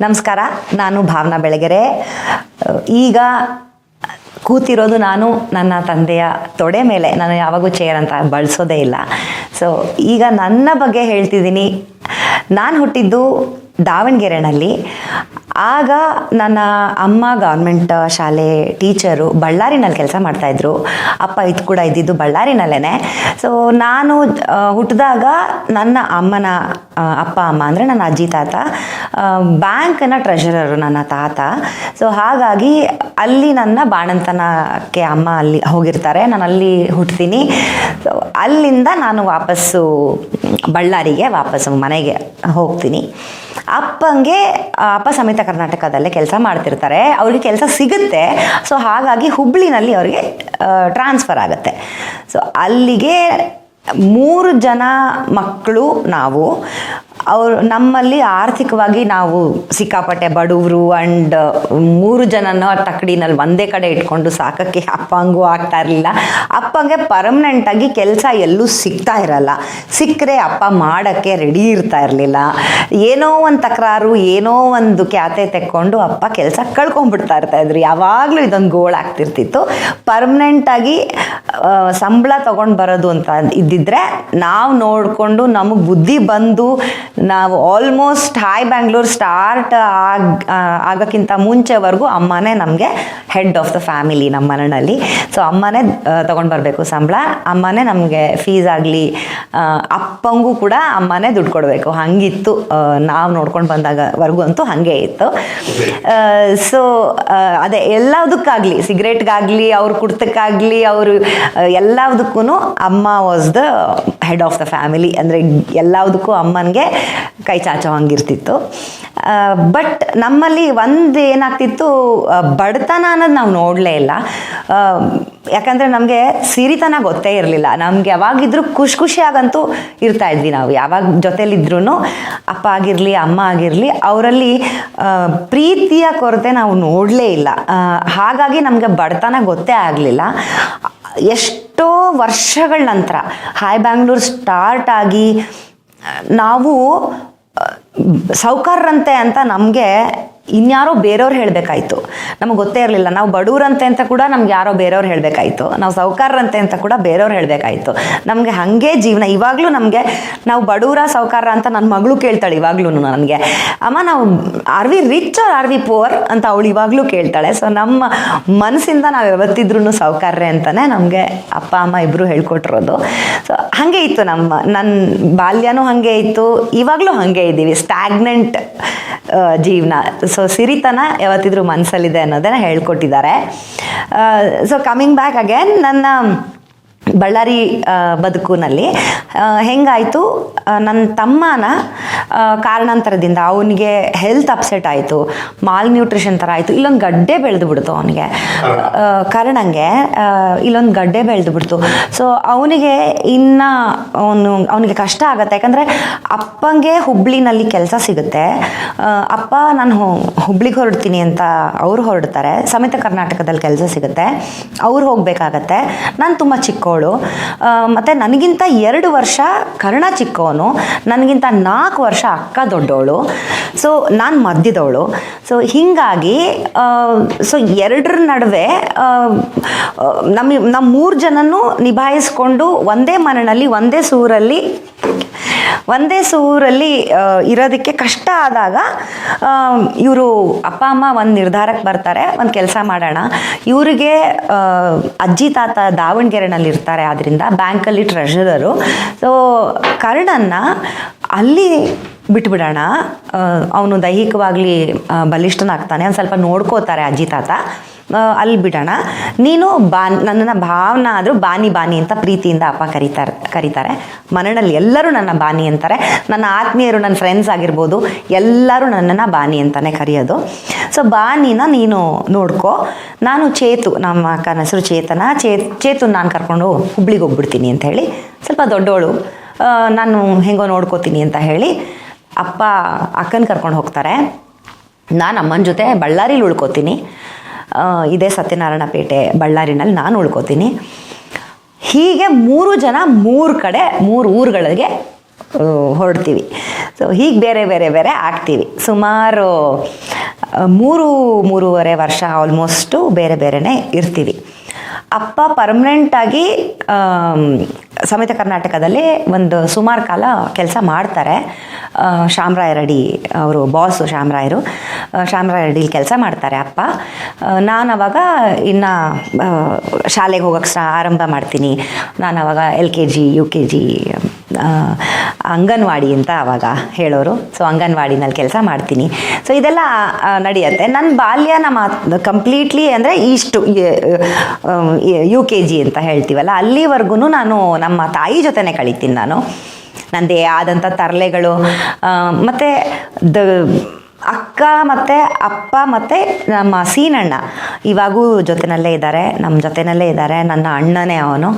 ನಮಸ್ಕಾರ, ನಾನು ಭಾವನಾ ಬೆಳಗೆರೆ. ಈಗ ಕೂತಿರೋದು ನಾನು, ನನ್ನ ತಂದೆಯ ತೊಡೆ ಮೇಲೆ. ನಾನು ಯಾವಾಗೂ ಚೇರ್ ಅಂತ ಬಳಸೋದೇ ಇಲ್ಲ. ಸೊ ಈಗ ನನ್ನ ಬಗ್ಗೆ ಹೇಳ್ತಿದ್ದೀನಿ. ನಾನು ಹುಟ್ಟಿದ್ದು ದಾವಣಗೆರೆನಲ್ಲಿ. ಆಗ ನನ್ನ ಅಮ್ಮ ಗೌರ್ಮೆಂಟ್ ಶಾಲೆ ಟೀಚರು ಬಳ್ಳಾರಿನಲ್ಲಿ ಕೆಲಸ ಮಾಡ್ತಾಯಿದ್ರು ಅಪ್ಪ ಇದು ಕೂಡ ಇದ್ದಿದ್ದು ಬಳ್ಳಾರಿನಲ್ಲೇ ಸೊ ನಾನು ಹುಟ್ಟಿದಾಗ ನನ್ನ ಅಮ್ಮನ ಅಪ್ಪ, ಅಮ್ಮ ಅಂದರೆ ನನ್ನ ಅಜ್ಜಿ, ತಾತ ಬ್ಯಾಂಕ್ನ ಟ್ರೆಷರರು ನನ್ನ ತಾತ. ಸೊ ಹಾಗಾಗಿ ಅಲ್ಲಿ ನನ್ನ ಬಾಣಂತನಕ್ಕೆ ಅಮ್ಮ ಅಲ್ಲಿ ಹೋಗಿರ್ತಾರೆ. ನಾನು ಅಲ್ಲಿ ಹುಟ್ತೀನಿ. ಸೊ ಅಲ್ಲಿಂದ ನಾನು ವಾಪಸ್ಸು ಬಳ್ಳಾರಿಗೆ, ವಾಪಸ್ಸು ಮನೆಗೆ ಹೋಗ್ತೀನಿ. ಅಪ್ಪಂಗೆ ಅಪ್ಪ ಸಮೇತ ಕರ್ನಾಟಕದಲ್ಲೇ ಕೆಲಸ ಮಾಡ್ತಿರ್ತಾರೆ. ಅವ್ರಿಗೆ ಕೆಲಸ ಸಿಗುತ್ತೆ. ಸೊ ಹಾಗಾಗಿ ಹುಬ್ಳಿನಲ್ಲಿ ಅವರಿಗೆ ಟ್ರಾನ್ಸ್ಫರ್ ಆಗುತ್ತೆ. ಸೊ ಅಲ್ಲಿಗೆ ಮೂರು ಜನ ಮಕ್ಕಳು ನಾವು ಅವರು ನಮ್ಮಲ್ಲಿ ಆರ್ಥಿಕವಾಗಿ ನಾವು ಸಿಕ್ಕಾಪಟ್ಟೆ ಬಡವರು ಆ್ಯಂಡ್ ಮೂರು ಜನನ ತಕ್ಕಡಿನಲ್ಲಿ ಒಂದೇ ಕಡೆ ಇಟ್ಕೊಂಡು ಸಾಕಕ್ಕೆ ಅಪ್ಪಂಗೂ ಆಗ್ತಾ ಇರಲಿಲ್ಲ. ಅಪ್ಪಂಗೆ ಪರ್ಮನೆಂಟಾಗಿ ಕೆಲಸ ಎಲ್ಲೂ ಸಿಗ್ತಾ ಇರಲ್ಲ. ಸಿಕ್ಕರೆ ಅಪ್ಪ ಮಾಡೋಕ್ಕೆ ರೆಡಿ ಇರ್ತಾ ಇರಲಿಲ್ಲ. ಏನೋ ಒಂದು ತಕರಾರು, ಏನೋ ಒಂದು ಖ್ಯಾತೆ ತೆಕ್ಕೊಂಡು ಅಪ್ಪ ಕೆಲಸ ಕಳ್ಕೊಂಡ್ಬಿಡ್ತಾ ಇರ್ತಾ ಇದ್ರು. ಯಾವಾಗಲೂ ಇದೊಂದು ಗೋಳ್ ಆಗ್ತಿರ್ತಿತ್ತು. ಪರ್ಮನೆಂಟಾಗಿ ಸಂಬಳ ತೊಗೊಂಡು ಬರೋದು ಅಂತ ಇದ್ದಿದ್ರೆ ನಾವು ನೋಡಿಕೊಂಡು ನಮಗೆ ಬುದ್ಧಿ ಬಂದು ನಾವು ಆಲ್ಮೋಸ್ಟ್ ಹಾಯ್ ಬ್ಯಾಂಗ್ಳೂರ್ ಸ್ಟಾರ್ಟ್ ಆಗ ಆಗೋಕ್ಕಿಂತ ಮುಂಚೆವರೆಗೂ ಅಮ್ಮನೇ ನಮಗೆ ಹೆಡ್ ಆಫ್ ದ ಫ್ಯಾಮಿಲಿ ನಮ್ಮ ಮನೆಯಲ್ಲಿ ಸೊ ಅಮ್ಮನೇ ತೊಗೊಂಡು ಬರಬೇಕು ಸಂಬಳ. ಅಮ್ಮನೇ ನಮಗೆ ಫೀಸ್ ಆಗಲಿ ಅಪ್ಪಂಗೂ ಕೂಡ ಅಮ್ಮನೇ ದುಡ್ಡು ಕೊಡಬೇಕು. ಹಂಗಿತ್ತು ನಾವು ನೋಡ್ಕೊಂಡು ಬಂದಾಗವರೆಗೂ ಅಂತೂ ಹಾಗೆ ಇತ್ತು. ಸೊ ಅದೇ ಎಲ್ಲದಕ್ಕಾಗಲಿ ಸಿಗರೇಟ್ಗಾಗಲಿ, ಅವ್ರ ಕುಡ್ತಕ್ಕಾಗಲಿ, ಅವರು ಎಲ್ಲದಕ್ಕೂ ಅಮ್ಮ was the head of the family ಅಂದರೆ ಎಲ್ಲದಕ್ಕೂ ಅಮ್ಮನಿಗೆ ಕೈ ಚಾಚೋ ಹಂಗಿರ್ತಿತ್ತು ಬಟ್ ನಮ್ಮಲ್ಲಿ ಒಂದು ಏನಾಗ್ತಿತ್ತು ಬಡತನ ಅನ್ನೋದು ನಾವು ನೋಡಲೇ ಇಲ್ಲ. ಯಾಕಂದರೆ ನಮಗೆ ಸಿರಿತನ ಗೊತ್ತೇ ಇರಲಿಲ್ಲ. ನಮ್ಗೆ ಯಾವಾಗಿದ್ರೂ ಖುಷಿ ಖುಷಿಯಾಗಂತೂ ಇರ್ತಾ ಇದ್ವಿ ನಾವು. ಯಾವಾಗ ಜೊತೆಲಿದ್ರೂ ಅಪ್ಪ ಆಗಿರಲಿ, ಅಮ್ಮ ಆಗಿರಲಿ, ಅವರಲ್ಲಿ ಪ್ರೀತಿಯ ಕೊರತೆ ನಾವು ನೋಡಲೇ ಇಲ್ಲ. ಹಾಗಾಗಿ ನಮಗೆ ಬಡತನ ಗೊತ್ತೇ ಆಗಲಿಲ್ಲ. ಎಷ್ಟೋ ವರ್ಷಗಳ ನಂತರ, ಹಾಯ್ ಬ್ಯಾಂಗ್ಳೂರ್ ಸ್ಟಾರ್ಟ್ ಆಗಿ ನಾವು ಸೌಕರ್ಯರಂತೆ ಅಂತ ನಮಗೆ ಇನ್ಯಾರೋ ಬೇರೆಯವ್ರು ಹೇಳಬೇಕಾಯ್ತು. ನಮಗೆ ಗೊತ್ತೇ ಇರಲಿಲ್ಲ. ನಾವು ಬಡವರಂತೆ ಅಂತ ಕೂಡ ನಮ್ಗೆ ಯಾರೋ ಬೇರೆಯವ್ರು ಹೇಳಬೇಕಾಯ್ತು. ನಾವು ಸೌಕಾರರಂತೆ ಅಂತ ಕೂಡ ಬೇರೆಯವ್ರು ಹೇಳಬೇಕಾಯ್ತು. ನಮಗೆ ಹಾಗೆ ಜೀವನ. ಇವಾಗಲೂ ನಮಗೆ ನಾವು ಬಡವರ ಸೌಕಾರ ಅಂತ ನನ್ನ ಮಗಳು ಕೇಳ್ತಾಳೆ ಇವಾಗ್ಲೂ ನನಗೆ. ಅಮ್ಮ, ನಾವು are we rich are are we poor ಅಂತ ಅವಳು ಇವಾಗಲೂ ಕೇಳ್ತಾಳೆ. ಸೊ ನಮ್ಮ ಮನಸ್ಸಿಂದ ನಾವು ಯಾವತ್ತಿದ್ರೂ ಸೌಕಾರ್ಯ ಅಂತಲೇ ನಮಗೆ ಅಪ್ಪ, ಅಮ್ಮ ಇಬ್ಬರು ಹೇಳ್ಕೊಟ್ಟಿರೋದು. ಸೊ ಹಾಗೆ ಇತ್ತು ನಮ್ಮ ನನ್ನ ಬಾಲ್ಯನೂ ಹಾಗೆ ಇತ್ತು. ಇವಾಗಲೂ ಹಾಗೆ ಇದ್ದೀವಿ. ಸ್ಟ್ಯಾಗ್ನೆಂಟ್ ಜೀವನ. ಸೊ ಸಿರಿತನ ಯಾವತ್ತಿದ್ರೂ ಮನಸ್ಸಲ್ಲಿದೆ ಅನ್ನೋದನ್ನು ಹೇಳ್ಕೊಟ್ಟಿದ್ದಾರೆ. ಸೊ ಕಮಿಂಗ್ ಬ್ಯಾಕ್ ಅಗೇನ್ ನನ್ನ ಬಳ್ಳಾರಿ ಬದುಕಿನಲ್ಲಿ. ಹೆಂಗಾಯಿತು? ನನ್ನ ತಮ್ಮನ ಕಾರಣಾಂತರದಿಂದ ಅವನಿಗೆ ಹೆಲ್ತ್ ಅಪ್ಸೆಟ್ ಆಯಿತು. ಮಾಲ್ ನ್ಯೂಟ್ರಿಷನ್ ಥರ ಆಯಿತು. ಇಲ್ಲೊಂದು ಗಡ್ಡೆ ಬೆಳೆದು ಬಿಡ್ತು ಅವನಿಗೆ ಕಾರಣಂಗೆ ಇಲ್ಲೊಂದು ಗಡ್ಡೆ ಬೆಳೆದು ಬಿಡ್ತು ಸೊ ಅವನಿಗೆ ಇನ್ನು ಅವನು, ಅವನಿಗೆ ಕಷ್ಟ ಆಗುತ್ತೆ. ಯಾಕಂದರೆ ಅಪ್ಪಂಗೆ ಹುಬ್ಳಿನಲ್ಲಿ ಕೆಲಸ ಸಿಗುತ್ತೆ. ಅಪ್ಪ, ನಾನು ಹುಬ್ಳಿಗೆ ಹೊರಡ್ತೀನಿ ಅಂತ ಅವ್ರು ಹೊರಡ್ತಾರೆ. ಸಮೇತ ಕರ್ನಾಟಕದಲ್ಲಿ ಕೆಲಸ ಸಿಗುತ್ತೆ. ಅವ್ರು ಹೋಗಬೇಕಾಗತ್ತೆ. ನಾನು ತುಂಬ ಚಿಕ್ಕವಳು ಆ, ಮತ್ತು ನನಗಿಂತ ಎರಡು ವರ್ಷ ಕರ್ಣ ಚಿಕ್ಕವನು ನನಗಿಂತ ನಾಲ್ಕು ವರ್ಷ ಅಕ್ಕ ದೊಡ್ಡವಳು. ಸೊ ನಾನು ಮದ್ದಿದವಳು. ಸೊ ಹೀಗಾಗಿ ಸೊ ಎರಡರ ನಡುವೆ ನಮ್ಮ ನಮ್ಮ ಮೂರು ಜನನೂ ನಿಭಾಯಿಸ್ಕೊಂಡು ಒಂದೇ ಮನೆಯಲ್ಲಿ ಒಂದೇ ಸೂರಲ್ಲಿ ಒಂದೇ ಸೂರಲ್ಲಿ ಇರೋದಕ್ಕೆ ಕಷ್ಟ ಆದಾಗ ಇವರು ಅಪ್ಪ, ಅಮ್ಮ ಒಂದು ನಿರ್ಧಾರಕ್ಕೆ ಬರ್ತಾರೆ, ಒಂದು ಕೆಲಸ ಮಾಡೋಣ. ಇವರಿಗೆ ಅಜ್ಜಿ, ತಾತ ದಾವಣಗೆರೆನಲ್ಲಿ ಇರ್ತಾರೆ ಆದ್ದರಿಂದ ಬ್ಯಾಂಕಲ್ಲಿ ಟ್ರೆಷರರು ಸೊ ಕರ್ಣನ್ನ ಅಲ್ಲಿ ಬಿಟ್ಬಿಡೋಣ. ಅವನು ದೈಹಿಕವಾಗಲಿ ಬಲಿಷ್ಠನಾಗ್ತಾನೆ. ಒಂದು ಸ್ವಲ್ಪ ನೋಡ್ಕೋತಾರೆ ಅಜ್ಜಿ ತಾತ. ಅಲ್ಲಿ ಬಿಡೋಣ. ನೀನು ಬಾ, ನನ್ನನ್ನು ಭಾವನ ಆದರೂ ಬಾನಿ ಬಾನಿ ಅಂತ ಪ್ರೀತಿಯಿಂದ ಅಪ್ಪ ಕರೀತಾರೆ ಕರೀತಾರೆ. ಮನೆಯಲ್ಲಿ ಎಲ್ಲರೂ ನನ್ನ ಬಾನಿ ಅಂತಾರೆ. ನನ್ನ ಆತ್ಮೀಯರು ನನ್ನ ಫ್ರೆಂಡ್ಸ್ ಆಗಿರ್ಬೋದು, ಎಲ್ಲರೂ ನನ್ನನ್ನು ಬಾನಿ ಅಂತಲೇ ಕರೆಯೋದು. ಸೊ ಬಾನಿನ ನೀನು ನೋಡ್ಕೋ. ನಾನು ಚೇತು, ನಮ್ಮ ಅಕ್ಕನ ಹೆಸರು ಚೇತನ. ಚೇ ಚೇತು ನಾನು ಕರ್ಕೊಂಡು ಹುಬ್ಳಿಗೆ ಹೋಗ್ಬಿಡ್ತೀನಿ ಅಂತ ಹೇಳಿ. ಸ್ವಲ್ಪ ದೊಡ್ಡವಳು ನಾನು ಹೆಂಗೋ ನೋಡ್ಕೋತೀನಿ ಅಂತ ಹೇಳಿ ಅಪ್ಪ ಅಕ್ಕನ ಕರ್ಕೊಂಡು ಹೋಗ್ತಾರೆ. ನಾನು ಅಮ್ಮನ ಜೊತೆ ಬಳ್ಳಾರಿಲಿ ಉಳ್ಕೋತೀನಿ. ಇದೇ ಸತ್ಯನಾರಾಯಣ ಪೇಟೆ ಬಳ್ಳಾರಿನಲ್ಲಿ ನಾನು ಉಳ್ಕೋತೀನಿ. ಹೀಗೆ ಮೂರು ಜನ ಮೂರು ಕಡೆ ಮೂರು ಊರುಗಳಿಗೆ ಹೊರಡ್ತೀವಿ. ಸೊ ಹೀಗೆ ಬೇರೆ ಬೇರೆ ಬೇರೆ ಆಗ್ತೀವಿ. ಸುಮಾರು ಮೂರು ಮೂರುವರೆ ವರ್ಷ ಆಲ್ಮೋಸ್ಟು ಬೇರೆ ಬೇರೆನೇ ಇರ್ತೀವಿ. ಅಪ್ಪ ಪರ್ಮನೆಂಟಾಗಿ ಸಮೇತ ಕರ್ನಾಟಕದಲ್ಲಿ ಒಂದು ಸುಮಾರು ಕಾಲ ಕೆಲಸ ಮಾಡ್ತಾರೆ. ಶ್ಯಾಮರಾಯ ರೆಡ್ಡಿ ಅವರು, ಬಾಸು ಶ್ಯಾಮರಾಯರು. ಶ್ಯಾಮರಾಯ ರೆಡ್ಡಿಲಿ ಕೆಲಸ ಮಾಡ್ತಾರೆ ಅಪ್ಪ. ನಾನು ಅವಾಗ ಇನ್ನು ಶಾಲೆಗೆ ಹೋಗೋಕ್ಕೆ ಆರಂಭ ಮಾಡ್ತೀನಿ. ನಾನು ಅವಾಗ L K G, U K G anganwadi ಅಂತ ಅವಾಗ ಹೇಳೋರು. ಸೊ, ಅಂಗನವಾಡಿನಲ್ಲಿ ಕೆಲಸ ಮಾಡ್ತೀನಿ. ಸೊ, ಇದೆಲ್ಲ ನಡೆಯುತ್ತೆ. ನನ್ನ ಬಾಲ್ಯನ ನಮ್ಮ ಕಂಪ್ಲೀಟ್ಲಿ ಅಂದರೆ ಇಷ್ಟು ಯು ಕೆ ಜಿ ಅಂತ ಹೇಳ್ತೀವಲ್ಲ ಅಲ್ಲಿವರೆಗೂ ನಾನು ನಮ್ಮ ತಾಯಿ ಜೊತೆನೇ ಕಳಿತೀನಿ ನಾನು. ನನ್ನದೇ ಆದಂಥ ತರಲೆಗಳು. ಮತ್ತು ದ, ಅಕ್ಕ ಮತ್ತು ಅಪ್ಪ ಮತ್ತು ನಮ್ಮ ಸೀನಣ್ಣ. ಇವಾಗೂ ಜೊತೆನಲ್ಲೇ ಇದ್ದಾರೆ ನಮ್ಮ ಜೊತೆನಲ್ಲೇ ಇದ್ದಾರೆ ನನ್ನ ಅಣ್ಣನೇ ಅವನು.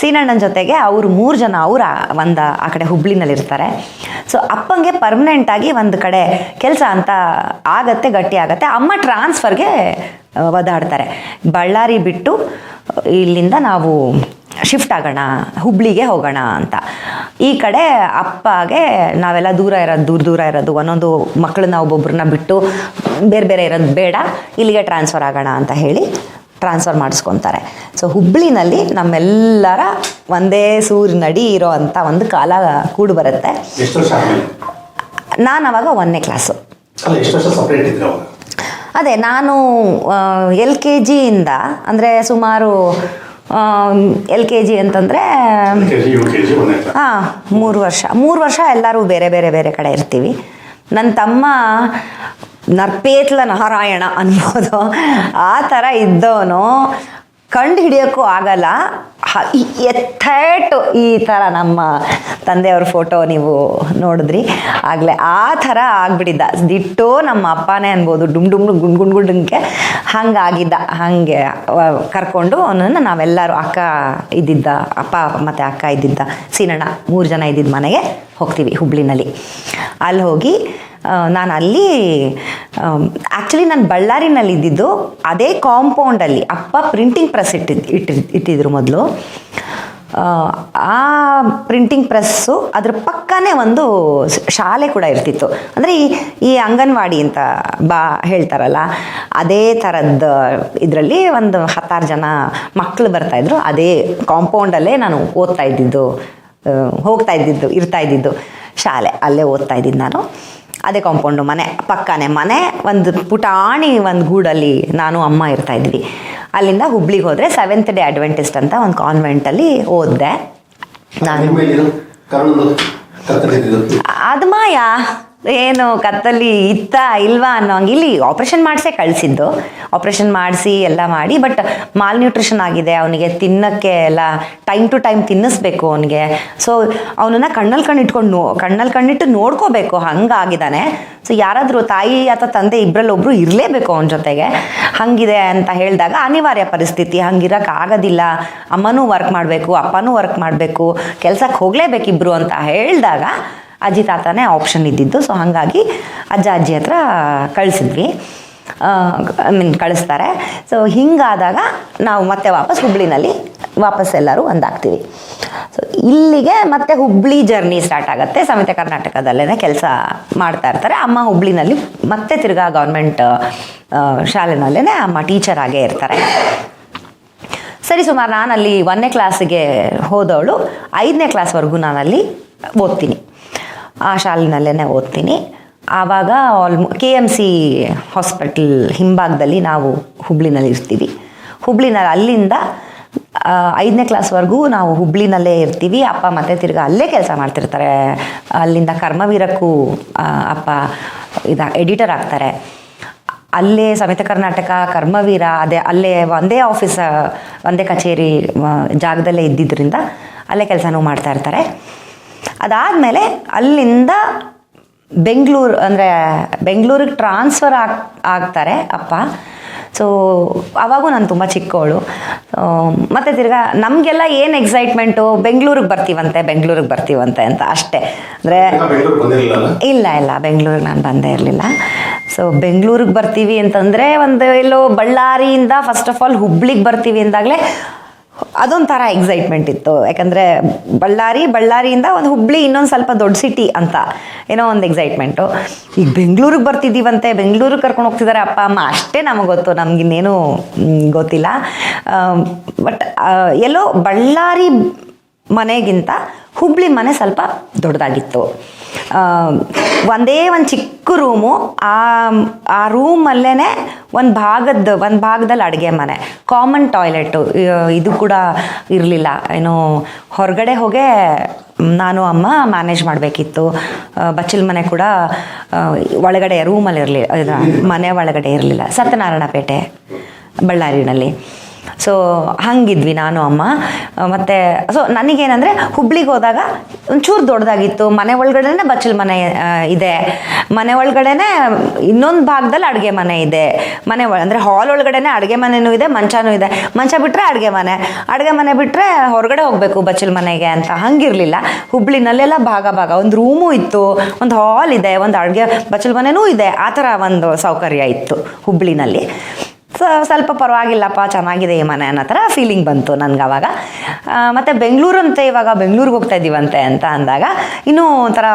ಸೀನಣ್ಣನ ಜೊತೆಗೆ ಅವರು ಮೂರು ಜನ ಅವರು ಒಂದು ಆ ಕಡೆ ಹುಬ್ಳಿನಲ್ಲಿರ್ತಾರೆ. ಸೊ ಅಪ್ಪಂಗೆ ಪರ್ಮನೆಂಟಾಗಿ ಒಂದು ಕಡೆ ಕೆಲಸ ಅಂತ ಆಗತ್ತೆ, ಗಟ್ಟಿ ಆಗತ್ತೆ. ಅಮ್ಮ ಟ್ರಾನ್ಸ್ಫರ್ಗೆ ಒದಾಡ್ತಾರೆ. ಬಳ್ಳಾರಿ ಬಿಟ್ಟು ಇಲ್ಲಿಂದ ನಾವು ಶಿಫ್ಟ್ ಆಗೋಣ ಹುಬ್ಳಿಗೆ ಹೋಗೋಣ ಅಂತ. ಈ ಕಡೆ ಅಪ್ಪಗೆ ನಾವೆಲ್ಲ ದೂರ ಇರೋದು ದೂರ ದೂರ ಇರೋದು ಒಂದೊಂದು ಮಕ್ಕಳನ್ನ ಒಬ್ಬೊಬ್ರನ್ನ ಬಿಟ್ಟು ಬೇರೆ ಬೇರೆ ಇರೋದು ಬೇಡ ಇಲ್ಲಿಗೆ ಟ್ರಾನ್ಸ್ಫರ್ ಆಗೋಣ ಅಂತ ಹೇಳಿ ಟ್ರಾನ್ಸ್ಫರ್ ಮಾಡಿಸ್ಕೊತಾರೆ. ಸೊ ಹುಬ್ಳಿನಲ್ಲಿ ನಮ್ಮೆಲ್ಲರ ಒಂದೇ ಸೂರಿನಡಿ ಇರೋ ಅಂತ ಒಂದು ಕಾಲ ಕೂಡು ಬರುತ್ತೆ. ನಾನು ಅವಾಗ ಒಂದನೇ ಕ್ಲಾಸು ಅದೇ ನಾನು ಎಲ್ ಕೆ ಜಿಯಿಂದ ಅಂದರೆ ಸುಮಾರು ಎಲ್ ಕೆ ಜಿ ಅಂತಂದರೆ ಹಾಂ ಮೂರು ವರ್ಷ. ಮೂರು ವರ್ಷ ಎಲ್ಲರೂ ಬೇರೆ ಬೇರೆ ಬೇರೆ ಕಡೆ ಇರ್ತೀವಿ. ನನ್ನ ತಮ್ಮ ನರ್ಪೇತ್ಲ ನಾರಾಯಣ ಅನ್ಬೋದು. ಆ ಥರ ಇದ್ದವನು. ಕಂಡು ಹಿಡಿಯೋಕ್ಕೂ ಆಗಲ್ಲ. ಎತ್ತೇಟು ಈ ಥರ ನಮ್ಮ ತಂದೆಯವ್ರ ಫೋಟೋ ನೀವು ನೋಡಿದ್ರಿ. ಆಗಲೇ ಆ ಥರ ಆಗ್ಬಿಟ್ಟಿದ್ದ. ದಿಟ್ಟು ನಮ್ಮ ಅಪ್ಪನೇ ಅನ್ಬೋದು, ಡುಮ್ ಡುಮ್ ಗುಂಡ್ ಗುಂಡ್ ಗುಂಡಂಗೆ ಹಂಗಾಗಿದ್ದ. ಹಾಗೆ ಕರ್ಕೊಂಡು ಅವನನ್ನು ನಾವೆಲ್ಲರೂ ಅಕ್ಕ ಇದ್ದಿದ್ದ, ಅಪ್ಪ ಮತ್ತು ಅಕ್ಕ ಇದ್ದಿದ್ದ, ಸೀನಣ್ಣ ಮೂರು ಜನ ಇದ್ದಿದ್ದ ಮನೆಗೆ ಹೋಗ್ತೀವಿ ಹುಬ್ಳಿನಲ್ಲಿ. ಅಲ್ಲಿ ಹೋಗಿ ನಾನು ಅಲ್ಲಿ ಆ್ಯಕ್ಚುಲಿ ನಾನು ಬಳ್ಳಾರಿನಲ್ಲಿ ಇದ್ದಿದ್ದು ಅದೇ ಕಾಂಪೌಂಡಲ್ಲಿ ಅಪ್ಪ ಪ್ರಿಂಟಿಂಗ್ ಪ್ರೆಸ್ ಇಟ್ಟಿದ್ದು ಇಟ್ಟಿ ಇಟ್ಟಿದ್ರು ಮೊದಲು. ಆ ಪ್ರಿಂಟಿಂಗ್ ಪ್ರೆಸ್ಸು ಅದ್ರ ಪಕ್ಕನೇ ಒಂದು ಶಾಲೆ ಕೂಡ ಇರ್ತಿತ್ತು. ಅಂದರೆ ಈ ಈ ಅಂಗನವಾಡಿ ಅಂತ ಬಾ, ಹೇಳ್ತಾರಲ್ಲ, ಅದೇ ಥರದ್ದು ಇದರಲ್ಲಿ ಒಂದು ಹತ್ತಾರು ಜನ ಮಕ್ಕಳು ಬರ್ತಾಯಿದ್ರು ಅದೇ ಕಾಂಪೌಂಡಲ್ಲೇ ನಾನು ಓದ್ತಾ ಇದ್ದಿದ್ದು ಹೋಗ್ತಾ ಇದ್ದಿದ್ದು, ಇರ್ತಾ ಇದ್ದಿದ್ದು ಶಾಲೆ. ಅಲ್ಲೇ ಓದ್ತಾ ಇದ್ದಿದ್ದು ನಾನು. ಅದೇ ಕಾಂಪೌಂಡು ಮನೆ ಪಕ್ಕನೇ ಮನೆ ಒಂದು ಪುಟಾಣಿ ಒಂದು ಗೂಡಲ್ಲಿ ನಾನು ಅಮ್ಮ ಇರ್ತಾ ಇದ್ವಿ. ಅಲ್ಲಿಂದ ಹುಬ್ಳಿಗೆ ಹೋದರೆ ಸೆವೆಂತ್ ಡೇ ಅಡ್ವೆಂಟಿಸ್ಟ್ ಅಂತ ಒಂದು ಕಾನ್ವೆಂಟಲ್ಲಿ ಓದಿದೆ ನಾನು ಅದು ಮಾಯ. ಏನು ಕತ್ತಲ್ಲಿ ಇತ್ತ ಇಲ್ವಾ ಅನ್ನೋ ಹಂಗೆ ಇಲ್ಲಿ ಆಪ್ರೇಷನ್ ಮಾಡಿಸೇ ಕಳಿಸಿದ್ದು. ಆಪ್ರೇಷನ್ ಮಾಡಿಸಿ ಎಲ್ಲ ಮಾಡಿ ಬಟ್ ಮಾಲ್ ನ್ಯೂಟ್ರಿಷನ್ ಆಗಿದೆ, ಅವನಿಗೆ ತಿನ್ನಕ್ಕೆ ಎಲ್ಲ ಟೈಮ್ ಟು ಟೈಮ್ ತಿನ್ನಿಸ್ಬೇಕು ಅವನಿಗೆ. ಸೊ ಅವನನ್ನು ಕಣ್ಣಲ್ಲಿ ಕಣ್ಣಿಟ್ಕೊಂಡು ನೋ ಕಣ್ಣಲ್ಲಿ ಕಣ್ಣಿಟ್ಟು ನೋಡ್ಕೋಬೇಕು ಹಂಗಾಗಿದ್ದಾನೆ ಸೊ ಯಾರಾದರೂ ತಾಯಿ ಅಥವಾ ತಂದೆ ಇಬ್ಬರಲ್ಲಿ ಒಬ್ಬರು ಇರಲೇಬೇಕು ಅವನ ಜೊತೆಗೆ. ಹಂಗಿದೆ ಅಂತ ಹೇಳಿದಾಗ ಅನಿವಾರ್ಯ ಪರಿಸ್ಥಿತಿ ಹಂಗಿರಕ್ಕೆ ಆಗೋದಿಲ್ಲ. ಅಮ್ಮನೂ ವರ್ಕ್ ಮಾಡಬೇಕು, ಅಪ್ಪನೂ ವರ್ಕ್ ಮಾಡಬೇಕು ಕೆಲ್ಸಕ್ಕೆ ಹೋಗಲೇಬೇಕಿಬ್ರು ಅಂತ ಹೇಳಿದಾಗ ಅಜ್ಜಿ ತಾತನೇ ಆಪ್ಷನ್ ಇದ್ದಿದ್ದು. ಸೊ ಹಾಗಾಗಿ ಅಜ್ಜ ಅಜ್ಜಿ ಹತ್ರ ಕಳಿಸಿದ್ವಿ. ಐ ಮೀನ್ ಕಳಿಸ್ತಾರೆ. ಸೊ ಹಿಂಗಾದಾಗ ನಾವು ಮತ್ತೆ ವಾಪಸ್ ಹುಬ್ಳಿನಲ್ಲಿ ವಾಪಸ್ ಎಲ್ಲರೂ ಒಂದಾಗ್ತೀವಿ. ಸೊ ಇಲ್ಲಿಗೆ ಮತ್ತೆ ಹುಬ್ಳಿ ಜರ್ನಿ ಸ್ಟಾರ್ಟ್ ಆಗುತ್ತೆ. ಸಮಿತ ಕರ್ನಾಟಕದಲ್ಲೇ ಕೆಲಸ ಮಾಡ್ತಾ ಇರ್ತಾರೆ. ಅಮ್ಮ ಹುಬ್ಳಿನಲ್ಲಿ ಮತ್ತೆ ತಿರ್ಗಾ ಗೌರ್ಮೆಂಟ್ ಶಾಲೆನಲ್ಲೇ ಅಮ್ಮ ಟೀಚರ್ ಆಗೇ ಇರ್ತಾರೆ. ಸರಿ, ಸುಮಾರು ನಾನಲ್ಲಿ ಒಂದನೇ ಕ್ಲಾಸಿಗೆ ಹೋದವಳು. ಐದನೇ ಕ್ಲಾಸ್ವರೆಗೂ ನಾನಲ್ಲಿ ಓದ್ತೀನಿ. ಆ ಶಾಲಿನಲ್ಲೇ ಓದ್ತೀನಿ. ಆವಾಗ ಆಲ್ಮೋ ಕೆ ಎಂ ಸಿ ಹಾಸ್ಪಿಟಲ್ ಹಿಂಭಾಗದಲ್ಲಿ ನಾವು ಹುಬ್ಳಿನಲ್ಲಿ ಇರ್ತೀವಿ. ಹುಬ್ಳಿನಲ್ಲಿ ಅಲ್ಲಿಂದ ಐದನೇ ಕ್ಲಾಸ್ವರೆಗೂ ನಾವು ಹುಬ್ಳಿನಲ್ಲೇ ಇರ್ತೀವಿ. ಅಪ್ಪ ಮತ್ತೆ ತಿರ್ಗಿ ಅಲ್ಲೇ ಕೆಲಸ ಮಾಡ್ತಿರ್ತಾರೆ. ಅಲ್ಲಿಂದ ಕರ್ಮವೀರಕ್ಕೂ ಅಪ್ಪ ಇದ ಎಡಿಟರ್ ಆಗ್ತಾರೆ. ಅಲ್ಲೇ ಸಮೇತ ಕರ್ನಾಟಕ, ಕರ್ಮವೀರ, ಅದೇ, ಅಲ್ಲೇ ಒಂದೇ ಆಫೀಸ್ ಒಂದೇ ಕಚೇರಿ ಜಾಗದಲ್ಲೇ ಇದ್ದಿದ್ದರಿಂದ ಅಲ್ಲೇ ಕೆಲಸನೂ ಮಾಡ್ತಾ ಇರ್ತಾರೆ. ಅದಾದಮೇಲೆ ಅಲ್ಲಿಂದ ಬೆಂಗಳೂರು ಅಂದರೆ ಬೆಂಗಳೂರಿಗೆ ಟ್ರಾನ್ಸ್ಫರ್ ಆಗ್ ಆಗ್ತಾರೆ ಅಪ್ಪ. ಸೊ ಅವಾಗೂ ನಾನು ತುಂಬ ಚಿಕ್ಕವಳು. ಮತ್ತು ತಿರ್ಗಾ ನಮಗೆಲ್ಲ ಏನು ಎಕ್ಸೈಟ್ಮೆಂಟು ಬೆಂಗಳೂರಿಗೆ ಬರ್ತೀವಂತೆ ಬೆಂಗಳೂರಿಗೆ ಬರ್ತೀವಂತೆ ಅಂತ ಅಷ್ಟೇ. ಅಂದರೆ ಇಲ್ಲ ಇಲ್ಲ ಬೆಂಗಳೂರಿಗೆ ನಾನು ಬಂದೇ ಇರಲಿಲ್ಲ. ಸೊ ಬೆಂಗಳೂರಿಗೆ ಬರ್ತೀವಿ ಅಂತಂದರೆ ಒಂದು ಎಲ್ಲೋ ಬಳ್ಳಾರಿಯಿಂದ ಫಸ್ಟ್ ಆಫ್ ಆಲ್ ಹುಬ್ಳಿಗೆ ಬರ್ತೀವಿ ಅಂದಾಗಲೇ ಅದೊಂಥರ ಎಕ್ಸೈಟ್ಮೆಂಟ್ ಇತ್ತು. ಯಾಕಂದರೆ ಬಳ್ಳಾರಿ, ಬಳ್ಳಾರಿಯಿಂದ ಒಂದು ಹುಬ್ಳಿ ಇನ್ನೊಂದು ಸ್ವಲ್ಪ ದೊಡ್ಡ ಸಿಟಿ ಅಂತ ಏನೋ ಒಂದು ಎಕ್ಸೈಟ್ಮೆಂಟು ಈಗ ಬೆಂಗಳೂರಿಗೆ ಬರ್ತಿದ್ದೀವಂತೆ ಬೆಂಗಳೂರಿಗೆ ಕರ್ಕೊಂಡು ಹೋಗ್ತಿದ್ದಾರೆ ಅಪ್ಪ, ಅಮ್ಮ, ಅಷ್ಟೇ ನಮಗೆ ಗೊತ್ತು ನಮಗಿನ್ನೇನು ಗೊತ್ತಿಲ್ಲ. ಬಟ್ ಎಲ್ಲೋ ಬಳ್ಳಾರಿ ಮನೆಗಿಂತ ಹುಬ್ಳಿ ಮನೆ ಸ್ವಲ್ಪ ದೊಡ್ಡದಾಗಿತ್ತು. ಒಂದೇ ಒಂದು ಚಿಕ್ಕ ರೂಮು ಆ ಆ ರೂಮಲ್ಲೇ ಒಂದು ಭಾಗದ ಒಂದು ಭಾಗದಲ್ಲಿ ಅಡುಗೆ ಮನೆ. ಕಾಮನ್ ಟಾಯ್ಲೆಟು ಇದು ಕೂಡ ಇರಲಿಲ್ಲ. ಏನು ಹೊರಗಡೆ ಹೋಗೇ ನಾನು, ಅಮ್ಮ ಮ್ಯಾನೇಜ್ ಮಾಡಬೇಕಿತ್ತು. ಬಚ್ಚಲ್ ಮನೆ ಕೂಡ ಒಳಗಡೆ ರೂಮಲ್ಲಿ ಇರಲಿಲ್ಲ ಮನೆ ಒಳಗಡೆ ಇರಲಿಲ್ಲ. ಸತ್ಯನಾರಾಯಣ ಪೇಟೆ, ಬಳ್ಳಾರಿನಲ್ಲಿ. ಸೊ ಹಂಗಿದ್ವಿ ನಾನು, ಅಮ್ಮ. ಮತ್ತು ಸೊ ನನಗೇನಂದರೆ, ಹುಬ್ಳಿಗೆ ಹೋದಾಗ ಒಂಚೂರು ದೊಡ್ಡದಾಗಿತ್ತು. ಮನೆ ಒಳಗಡೆನೆ ಬಚ್ಚಲ್ ಮನೆ ಇದೆ. ಮನೆ ಒಳಗಡೆನೆ ಇನ್ನೊಂದು ಭಾಗದಲ್ಲಿ ಅಡುಗೆ ಮನೆ ಇದೆ. ಮನೆ ಒಳ, ಅಂದರೆ ಹಾಲ್ ಒಳಗಡೆನೆ ಅಡುಗೆ ಮನೆನೂ ಇದೆ, ಮಂಚನೂ ಇದೆ. ಮಂಚ ಬಿಟ್ಟರೆ ಅಡುಗೆ ಮನೆ. ಅಡುಗೆ ಮನೆ ಬಿಟ್ಟರೆ ಹೊರಗಡೆ ಹೋಗಬೇಕು ಬಚ್ಚಲ್ ಮನೆಗೆ ಅಂತ ಹಂಗಿರಲಿಲ್ಲ. ಹುಬ್ಳಿನಲ್ಲೆಲ್ಲ ಭಾಗ ಭಾಗ. ಒಂದು ರೂಮು ಇತ್ತು, ಒಂದು ಹಾಲ್ ಇದೆ, ಒಂದು ಅಡುಗೆ, ಬಚ್ಚಲ್ ಮನೆನೂ ಇದೆ. ಆ ಥರ ಒಂದು ಸೌಕರ್ಯ ಇತ್ತು ಹುಬ್ಳಿನಲ್ಲಿ. ಸ್ವಲ್ಪ ಪರವಾಗಿಲ್ಲಪ್ಪ, ಚೆನ್ನಾಗಿದೆ ಈ ಮನೆ ಅನ್ನೋ ಥರ ಫೀಲಿಂಗ್ ಬಂತು ನನಗೆ ಅವಾಗ. ಮತ್ತು ಬೆಂಗಳೂರಂತೆ ಇವಾಗ ಬೆಂಗಳೂರಿಗೆ ಹೋಗ್ತಾ ಇದ್ದೀವಂತೆ ಅಂತ ಅಂದಾಗ, ಇನ್ನೂ ಒಂಥರ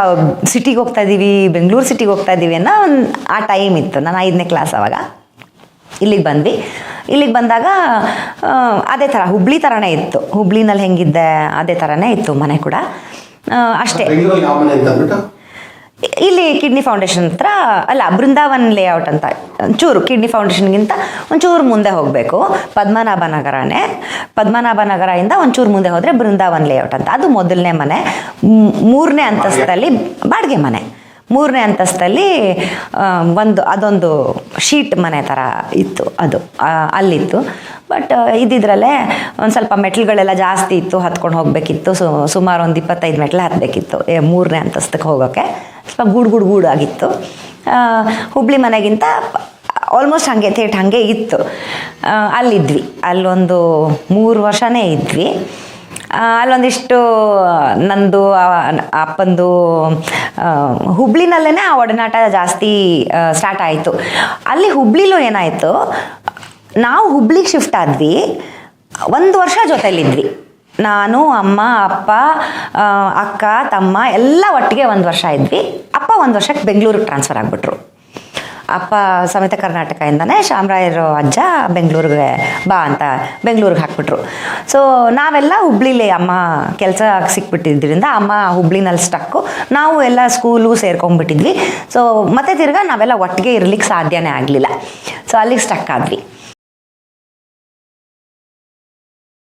ಸಿಟಿಗೆ ಹೋಗ್ತಾ ಇದ್ದೀವಿ ಬೆಂಗಳೂರು ಸಿಟಿಗೆ ಹೋಗ್ತಾ ಇದ್ದೀವಿ ಅನ್ನೋ ಒಂದು, ಆ ಟೈಮ್ ಇತ್ತು. ನಾನು ಐದನೇ ಕ್ಲಾಸ್ ಅವಾಗ. ಇಲ್ಲಿಗೆ ಬಂದ್ವಿ. ಇಲ್ಲಿಗೆ ಬಂದಾಗ ಅದೇ ಥರ ಹುಬ್ಳಿ ಥರನೇ ಇತ್ತು. ಹುಬ್ಳಿನಲ್ಲಿ ಹೆಂಗಿದ್ದೆ ಅದೇ ಥರನೇ ಇತ್ತು ಮನೆ ಕೂಡ. ಅಷ್ಟೇ. ಇಲ್ಲಿ ಕಿಡ್ನಿ ಫೌಂಡೇಶನ್ ಹತ್ರ ಅಲ್ಲ ಬೃಂದಾವನ್ ಲೇಔಟ್ ಅಂತ ಒಂಚೂರು ಕಿಡ್ನಿ ಫೌಂಡೇಶನ್ಗಿಂತ ಒಂಚೂರು ಮುಂದೆ ಹೋಗಬೇಕು. ಪದ್ಮನಾಭ ನಗರನೇ. ಪದ್ಮನಾಭ ನಗರದಿಂದ ಒಂಚೂರು ಮುಂದೆ ಹೋದರೆ ಬೃಂದಾವನ್ ಲೇಔಟ್ ಅಂತ. ಅದು ಮೊದಲನೇ ಮನೆ ಮೂರನೇ ಅಂತಸ್ತಲ್ಲಿ ಬಾಡಿಗೆ ಮನೆ. ಮೂರನೇ ಅಂತಸ್ತಲ್ಲಿ ಒಂದು, ಅದೊಂದು ಶೀಟ್ ಮನೆ ಥರ ಇತ್ತು ಅದು ಅಲ್ಲಿತ್ತು. ಬಟ್ ಇದ್ದಿದ್ರಲ್ಲೇ ಒಂದು ಸ್ವಲ್ಪ ಮೆಟ್ಲುಗಳೆಲ್ಲ ಜಾಸ್ತಿ ಇತ್ತು, ಹತ್ಕೊಂಡು ಹೋಗಬೇಕಿತ್ತು. ಸು, ಸುಮಾರು ಒಂದು ಇಪ್ಪತ್ತೈದು ಮೆಟ್ಲು ಹತ್ತಬೇಕಿತ್ತು ಮೂರನೇ ಅಂತಸ್ತಕ್ಕೆ ಹೋಗೋಕ್ಕೆ ಸ್ವಲ್ಪ ಗೂಡು ಗೂಡು ಆಗಿತ್ತು. ಹುಬ್ಳಿ ಮನೆಗಿಂತ ಆಲ್ಮೋಸ್ಟ್ ಹಾಗೆ ಥೇಟ್ ಹಾಗೆ ಇತ್ತು. ಅಲ್ಲಿದ್ವಿ. ಅಲ್ಲೊಂದು ಮೂರು ವರ್ಷನೇ ಇದ್ವಿ. ಅಲ್ಲೊಂದಿಷ್ಟು, ನಂದು ಅಪ್ಪಂದು ಹುಬ್ಳಿನಲ್ಲೇ ಆ ಒಡನಾಟ ಜಾಸ್ತಿ ಸ್ಟಾರ್ಟ್ ಆಯಿತು. ಅಲ್ಲಿ ಹುಬ್ಳಿಲೂ ಏನಾಯಿತು, ನಾವು ಹುಬ್ಳಿಗೆ ಶಿಫ್ಟ್ ಆದ್ವಿ, ಒಂದು ವರ್ಷ ಜೊತೆಲಿದ್ವಿ. ನಾನು, ಅಮ್ಮ, ಅಪ್ಪ ಅಕ್ಕ, ತಮ್ಮ, ಎಲ್ಲ ಒಟ್ಟಿಗೆ ಒಂದು ವರ್ಷ ಇದ್ವಿ. ಅಪ್ಪ ಒಂದು ವರ್ಷಕ್ಕೆ ಬೆಂಗಳೂರಿಗೆ ಟ್ರಾನ್ಸ್ಫರ್ ಆಗಿಬಿಟ್ರು. ಅಪ್ಪ ಸಮೇತ ಕರ್ನಾಟಕದಿಂದನೇ ಶಾಮರಾಯರು ಅಜ್ಜ ಬೆಂಗಳೂರಿಗೆ ಬಾ ಅಂತ ಬೆಂಗಳೂರಿಗೆ ಹಾಕ್ಬಿಟ್ರು. ಸೊ ನಾವೆಲ್ಲ ಹುಬ್ಳಿಲಿ ಅಮ್ಮ ಕೆಲಸ ಸಿಕ್ಬಿಟ್ಟಿದ್ರಿಂದ ಅಮ್ಮ ಹುಬ್ಳಿನಲ್ಲಿ ಸ್ಟಕ್ಕು ನಾವು ಎಲ್ಲ ಸ್ಕೂಲು ಸೇರ್ಕೊಂಡ್ಬಿಟ್ಟಿದ್ವಿ. ಸೊ ಮತ್ತೆ ತಿರ್ಗಾ ನಾವೆಲ್ಲ ಒಟ್ಟಿಗೆ ಇರ್ಲಿಕ್ಕೆ ಸಾಧ್ಯನೇ ಆಗಲಿಲ್ಲ. ಸೊ ಅಲ್ಲಿಗೆ ಸ್ಟಕ್ ಆದ್ವಿ.